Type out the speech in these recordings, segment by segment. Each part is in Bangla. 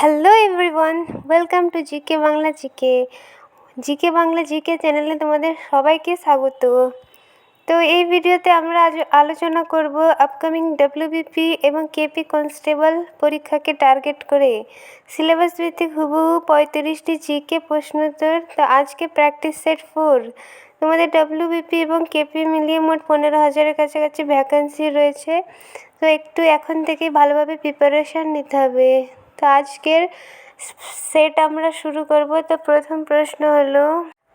Hello everyone welcome to GK Bangla GK GK Bangla GK চ্যানেলে তোমাদের সবাইকে স্বাগত। তো এই ভিডিওতে আমরা আজ আলোচনা করব আপকামিং ডাব্লিউবিপি এবং কেপি কনস্টেবল পরীক্ষাকে টার্গেট করে। সিলেবাস ভিত্তিক হুবহু পঁয়ত্রিশটি জিকে প্রশ্নোত্তর তো আজকে প্র্যাকটিস সেট ফোর তোমাদের ডাব্লিউবিপি এবং কেপি মিলিয়ে মোট পনেরো হাজারের কাছাকাছি ভ্যাকান্সি রয়েছে। তো একটু এখন থেকেই ভালোভাবে প্রিপারেশান নিতে হবে। তো আজকের সেট আমরা শুরু করব। তো প্রথম প্রশ্ন হলো,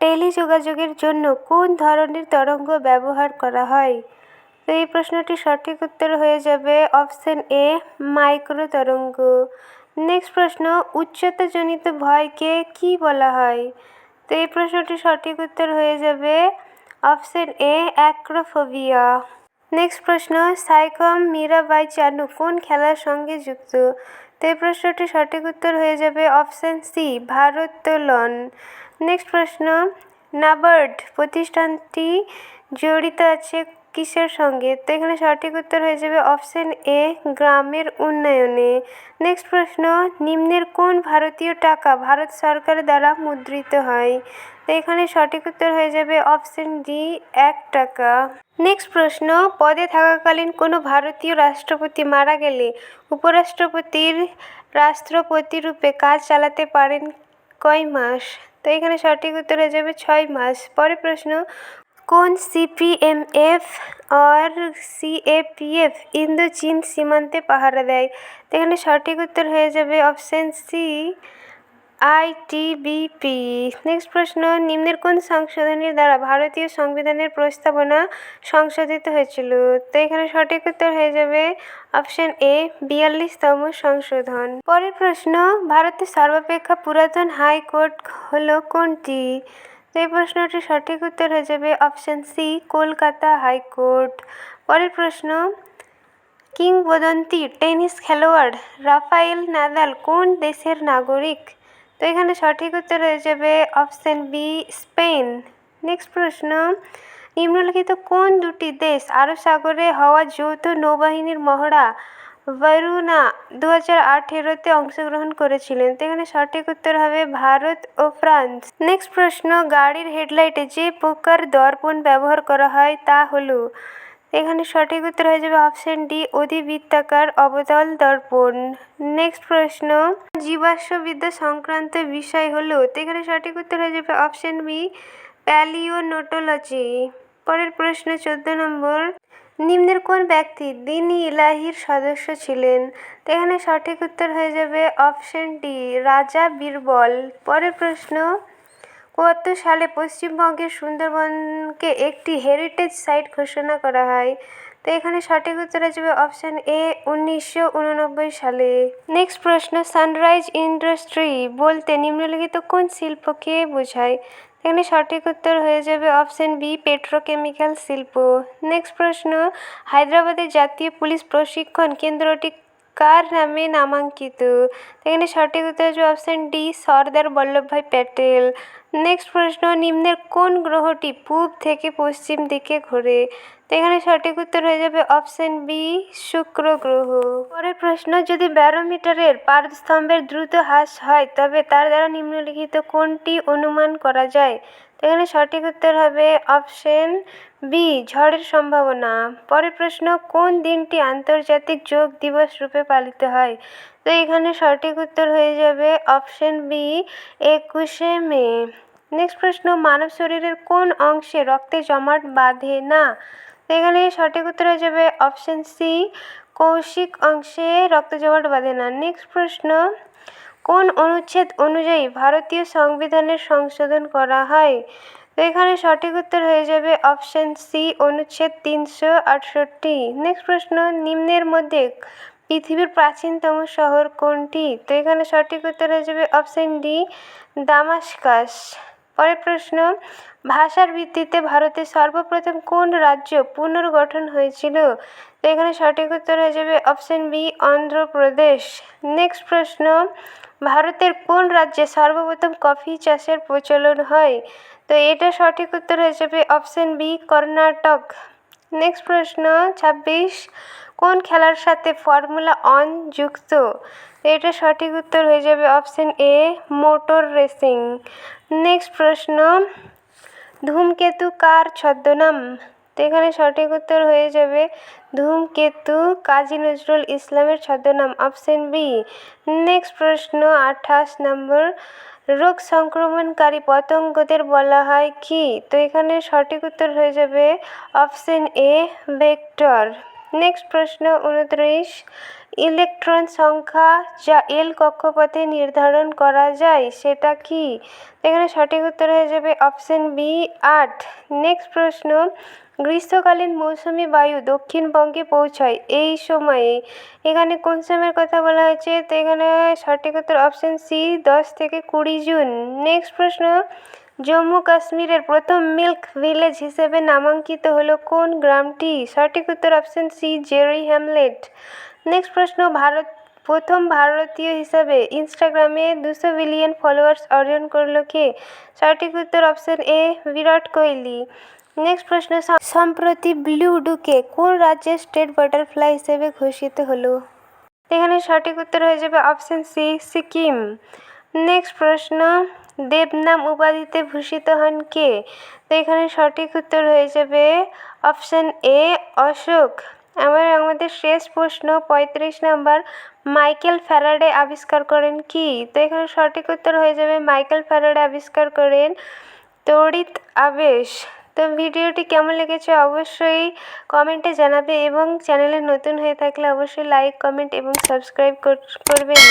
টেলিযোগাযোগের জন্য কোন ধরনের তরঙ্গ ব্যবহার করা হয়? তো এই প্রশ্নটির সঠিক উত্তর হয়ে যাবে অপশন এ মাইক্রো তরঙ্গ নেক্সট প্রশ্ন, উচ্চতাজনিত ভয়কে কি বলা হয়? তো এই প্রশ্নটির সঠিক উত্তর হয়ে যাবে অপশন এ অ্যাক্রোফোবিয়া নেক্সট প্রশ্ন, সাইকম মীরাবাই চানু কোন খেলার সঙ্গে যুক্ত? তো এই প্রশ্নটি সঠিক উত্তর হয়ে যাবে অপশান সি, ভারোত্তোলন। নেক্সট প্রশ্ন, নাবার্ড প্রতিষ্ঠানটি জড়িত আছে কিসের সঙ্গে? তো এখানে সঠিক উত্তর হয়ে যাবে অপশান এ, গ্রামের উন্নয়নে। নেক্সট প্রশ্ন, নিম্নের কোন ভারতীয় টাকা ভারত সরকার দ্বারা মুদ্রিত হয়? তো এখানে সঠিক উত্তর হয়ে যাবে অপশান ডি, এক টাকা। নেক্সট প্রশ্ন, পদে থাকাকালীন কোনো ভারতীয় রাষ্ট্রপতি মারা গেলে উপরাষ্ট্রপতির রাষ্ট্রপতি রূপে কাজ চালাতে পারেন কয় মাস? তো এখানে সঠিক উত্তর হয়ে যাবে ছয় মাস। পরের প্রশ্ন কোন সিপিএমএফ আর সিএপিএফ ইন্দো চীন সীমান্তে পাহারা দেয় এখানে সঠিক উত্তর হয়ে যাবে অপশান সি আইটিবিপি নেক্সট প্রশ্ন নিম্নের কোন সংশোধনীর দ্বারা ভারতীয় সংবিধানের প্রস্তাবনা সংশোধিত হয়েছিল তো এখানে সঠিক উত্তর হয়ে যাবে অপশন এ বিয়াল্লিশতম সংশোধন। পরের প্রশ্ন, ভারতের সর্বাপেক্ষা পুরাতন হাইকোর্ট হলো কোনটি? এই প্রশ্নটির সঠিক উত্তর হয়ে যাবে অপশন সি কলকাতা হাইকোর্ট। পরের প্রশ্ন, কিংবদন্তি টেনিস খেলোয়াড় রাফায়েল নাদাল কোন দেশের নাগরিক? তো এখানে সঠিক উত্তর হয়ে যাবে অপশান বি স্পেন। নেক্সট প্রশ্ন, নিম্নলিখিত কোন দুটি দেশ আরব সাগরে হওয়া যৌথ নৌবাহিনীর মহড়া বরুণা দু হাজার আঠেরোতে অংশগ্রহণ করেছিলেন। এখানে সঠিক উত্তর হবে ভারত ও ফ্রান্স। নেক্সট প্রশ্ন, গাড়ির হেডলাইটে যে প্রকার দর্পণ ব্যবহার করা হয় তা হলো, এখানে সঠিক উত্তর হয়ে যাবে অপশন ডি, অধিবৃত্তাকার অবতল দর্পণ। নেক্সট প্রশ্ন জীবাশ্মবিদ্যা সংক্রান্ত বিষয় হলো এখানে সঠিক উত্তর হয়ে যাবে অপশন বি, প্যালিওনোটোলজি। পরের প্রশ্ন, চোদ্দ নম্বর, নিম্নের কোন ব্যক্তি দিনী ইলাহির সদস্য ছিলেন? এখানে সঠিক উত্তর হয়ে যাবে অপশন ডি রাজা বীরবল। পরের প্রশ্ন কত সালে পশ্চিমবঙ্গের সুন্দরবনকে একটি হেরিটেজ সাইট ঘোষণা করা হয়। তো এখানে সঠিক উত্তর যাবে অপশান এ উনিশশো উননব্বই সালে। নেক্সট প্রশ্ন সানরাইজ ইন্ডাস্ট্রি বলতে নিম্নলিখিত কোন শিল্পকে বোঝায়? এখানে সঠিক উত্তর হয়ে যাবে অপশান বি পেট্রোকেমিক্যাল শিল্প। নেক্সট প্রশ্ন, হায়দ্রাবাদের জাতীয় পুলিশ প্রশিক্ষণ কেন্দ্রটি কার নামে নামাঙ্কিত? এখানে সঠিক উত্তর হচ্ছে option D Sardar Vallabhbhai Patel. Next প্রশ্ন, নিম্নের কোন গ্রহটি পূব থেকে পশ্চিম দিকে ঘোরে? তো এখানে সঠিক উত্তর হয়ে যাবে অপশান বি, শুক্র গ্রহ। পরের প্রশ্ন, যদি ব্যারোমিটারের পারস্তম্ভের দ্রুত হ্রাস হয়, তবে তার দ্বারা নিম্নলিখিত কোনটি অনুমান করা যায়? তো এখানে সঠিক উত্তর হবে অপশন বি, ঝড়ের সম্ভাবনা। পরের প্রশ্ন, কোন দিনটি আন্তর্জাতিক যোগ দিবস রূপে পালিত হয়? তো এখানে সঠিক উত্তর হয়ে যাবে অপশন বি, একুশে মে। নেক্সট প্রশ্ন, মানব শরীরের কোন অংশে রক্তে জমাট বাঁধে না? এখানে সঠিক উত্তর হয়ে যাবে অপশন সি কৌশিক অংশে রক্ত জমাট বাঁধে না। নেক্সট প্রশ্ন, কোন অনুচ্ছেদ অনুযায়ী ভারতীয় সংবিধানের সংশোধন করা হয়? তো এখানে সঠিক উত্তর হয়ে যাবে অপশান সি অনুচ্ছেদ তিনশো আটষট্টি। নেক্সট প্রশ্ন, নিম্নের মধ্যে পৃথিবীর প্রাচীনতম শহর কোনটি? তো এখানে সঠিক উত্তর হয়ে যাবে অপশান ডি দামাস্কাস। পরের প্রশ্ন, ভাষার ভিত্তিতে ভারতের সর্বপ্রথম কোন রাজ্য পুনর্গঠন হয়েছিল? তো এখানে সঠিক উত্তর হয়ে যাবে অপশান বি অন্ধ্রপ্রদেশ। নেক্সট প্রশ্ন, ভারতের কোন রাজ্যে সর্বপ্রথম কফি চাষের প্রচলন হয়? তো এটা সঠিক উত্তর হয়ে যাবে অপশান বি কর্ণাটক। নেক্সট প্রশ্ন, ছাব্বিশ কোন খেলার সাথে ফর্মুলা ওয়ান যুক্ত? এটা সঠিক উত্তর হয়ে যাবে option A, motor racing. Next প্রশ্ন, ধূমকেতু কার ছদ্মনাম? তো এখানে সঠিক উত্তর হয়ে যাবে ধূমকেতু কাজী নজরুল ইসলামের ছদ্মনাম, অপশন বি। নেক্সট প্রশ্ন, আঠাশ নম্বর, রোগ সংক্রমণকারী পতঙ্গদের বলা হয় কি? তো এখানে সঠিক উত্তর হয়ে যাবে অপশন এ, ভেক্টর। নেক্সট প্রশ্ন উনত্রিশ ইলেকট্রন সংখ্যা যা এল কক্ষপথে নির্ধারণ করা যায়, সেটা কি? এখানে সঠিক উত্তর হয়ে যাবে অপশন বি আট। নেক্সট প্রশ্ন, গ্রীষ্মকালীন মৌসুমি বায়ু দক্ষিণবঙ্গে পৌঁছায় এই সময়ে। এখানে কোন সময়ের কথা বলা হয়েছে? তো এখানে সঠিক উত্তর অপশন সি দশ থেকে কুড়ি জুন। নেক্সট প্রশ্ন জম্মু কাশ্মীরের প্রথম মিল্ক ভিলেজ হিসেবে নামাঙ্কিত হলো কোন গ্রামটি? সঠিক উত্তর option C Jerry Hamlet. Next প্রশ্ন, ভারত, প্রথম ভারতীয় হিসাবে ইনস্টাগ্রামে দুশো বিলিয়ন ফলোয়ার্স অর্জন করল কে? সঠিক উত্তর option A Virat Kohli. Next প্রশ্ন সম্প্রতি ব্লু ডুকে কোন রাজ্যের স্টেট বাটারফ্লাই হিসেবে ঘোষিত হলো? এখানে সঠিক উত্তর হয়ে যাবে অপশন সি সিকিম। নেক্সট প্রশ্ন দেবনাম উপাধিতে ভূষিত হন কে? তো এখানে সঠিক উত্তর হয়ে যাবে অপশন এ, অশোক। আমার আমাদের শেষ প্রশ্ন, পঁয়ত্রিশ নাম্বার, মাইকেল ফ্যারাডে আবিষ্কার করেন কি? তো এখানে সঠিক উত্তর হয়ে যাবে মাইকেল ফ্যারাডে আবিষ্কার করেন তড়িৎ আবেশ। তো ভিডিওটি কেমন লেগেছে অবশ্যই কমেন্টে জানাবে এবং চ্যানেলে নতুন হয়ে থাকলে অবশ্যই লাইক, কমেন্ট এবং সাবস্ক্রাইব করবেন